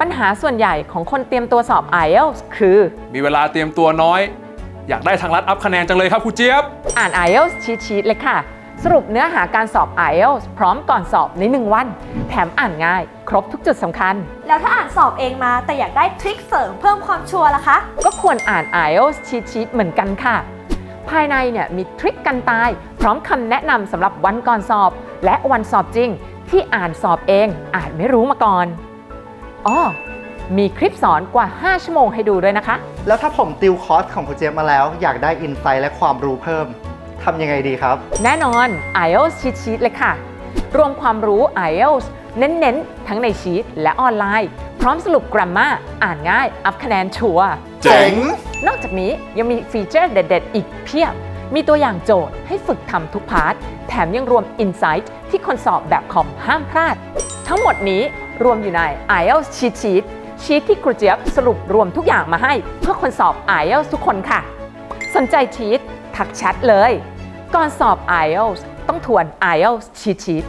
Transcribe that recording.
ปัญหาส่วนใหญ่ของคนเตรียมตัวสอบ IELTS คือ มีเวลาเตรียมตัวน้อย อยากได้ทางลัดอัพคะแนนจังเลยครับครูเจี๊ยบ อ่าน IELTS ชีชีตเลยค่ะ สรุปเนื้อหาการสอบ IELTS พร้อมก่อนสอบใน 1 วัน แถมอ่านง่าย ครบทุกจุดสำคัญ แล้วถ้าอ่านสอบเองมาแต่อยากได้ทริคเสริมเพิ่มความชัวร์ล่ะคะ ก็ควรอ่าน IELTS ชีชีตเหมือนกันค่ะ ภายในเนี่ยมีทริคกันตาย พร้อมคำแนะนำสำหรับวันก่อนสอบ และวันสอบจริง ที่อ่านสอบเองอาจไม่รู้มาก่อน อ๋อมีคลิปสอนกว่า 5 ชั่วโมงให้ดูด้วยนะคะ แล้วถ้าผมติวคอร์สของคุณเจมมาแล้ว อยากได้อินไซต์และความรู้เพิ่มทำยังไงดีครับ แน่นอน IELTS ชีทชีตเลยค่ะ รวมความรู้ IELTS เน้นๆ ทั้งในชีตและออนไลน์ พร้อมสรุปกราฟมาอ่านง่าย อัพคะแนนชัวร์เจ๋ง นอกจากนี้ยังมีฟีเจอร์เด็ดๆ อีกเพียบ มีตัวอย่างโจทย์ให้ฝึกทำทุกพาร์ท แถมยังรวม Insight ที่คนสอบแบบคอมห้ามพลาด ทั้งหมดนี้ รวมอยู่ใน IELTS Cheat Sheet ชีทที่ครูเจี๊ยบสรุปรวมทุกอย่างมาให้เพื่อคนสอบ IELTS ทุกคนค่ะ สนใจชีททักแชทเลย ก่อนสอบ IELTS ต้องทวน IELTS Cheat Sheet